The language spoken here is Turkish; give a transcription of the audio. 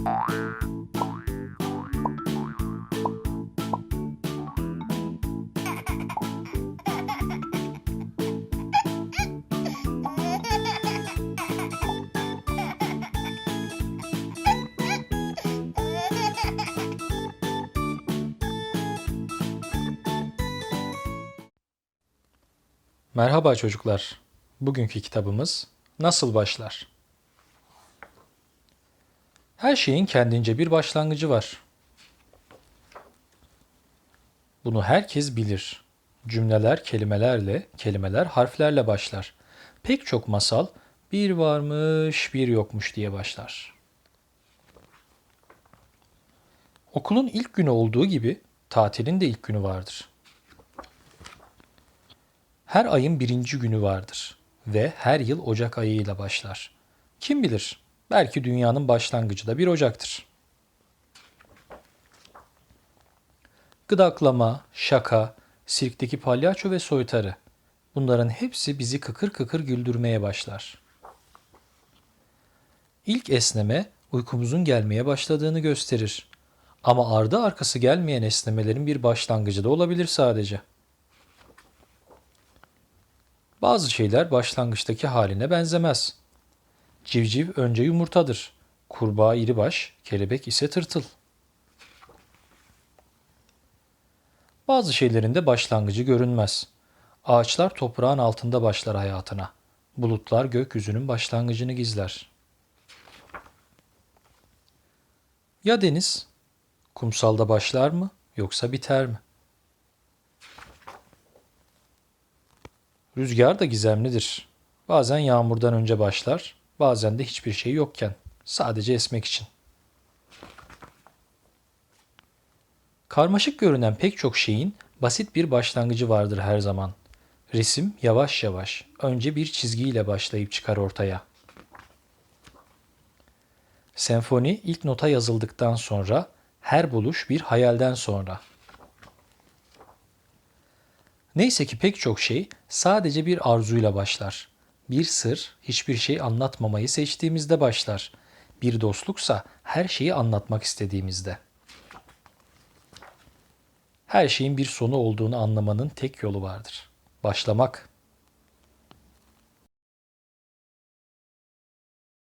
Merhaba çocuklar. Bugünkü kitabımız Nasıl Başlar? Her şeyin kendince bir başlangıcı var. Bunu herkes bilir. Cümleler kelimelerle, kelimeler harflerle başlar. Pek çok masal bir varmış, bir yokmuş diye başlar. Okulun ilk günü olduğu gibi tatilin de ilk günü vardır. Her ayın birinci günü vardır ve her yıl Ocak ayıyla başlar. Kim bilir, belki dünyanın başlangıcı da bir Ocak'tır. Gıdaklama, şaka, sirkteki palyaço ve soytarı. Bunların hepsi bizi kıkır kıkır güldürmeye başlar. İlk esneme uykumuzun gelmeye başladığını gösterir. Ama ardı arkası gelmeyen esnemelerin bir başlangıcı da olabilir sadece. Bazı şeyler başlangıçtaki haline benzemez. Civciv önce yumurtadır. Kurbağa iribaş, kelebek ise tırtıl. Bazı şeylerin de başlangıcı görünmez. Ağaçlar toprağın altında başlar hayatına. Bulutlar gökyüzünün başlangıcını gizler. Ya deniz? Kumsalda başlar mı yoksa biter mi? Rüzgar da gizemlidir. Bazen yağmurdan önce başlar, bazen de hiçbir şey yokken, sadece esmek için. Karmaşık görünen pek çok şeyin basit bir başlangıcı vardır her zaman. Resim yavaş yavaş, önce bir çizgiyle başlayıp çıkar ortaya. Senfoni ilk nota yazıldıktan sonra, her buluş bir hayalden sonra. Neyse ki pek çok şey sadece bir arzuyla başlar. Bir sır hiçbir şey anlatmamayı seçtiğimizde başlar. Bir dostluksa her şeyi anlatmak istediğimizde. Her şeyin bir sonu olduğunu anlamanın tek yolu vardır. Başlamak.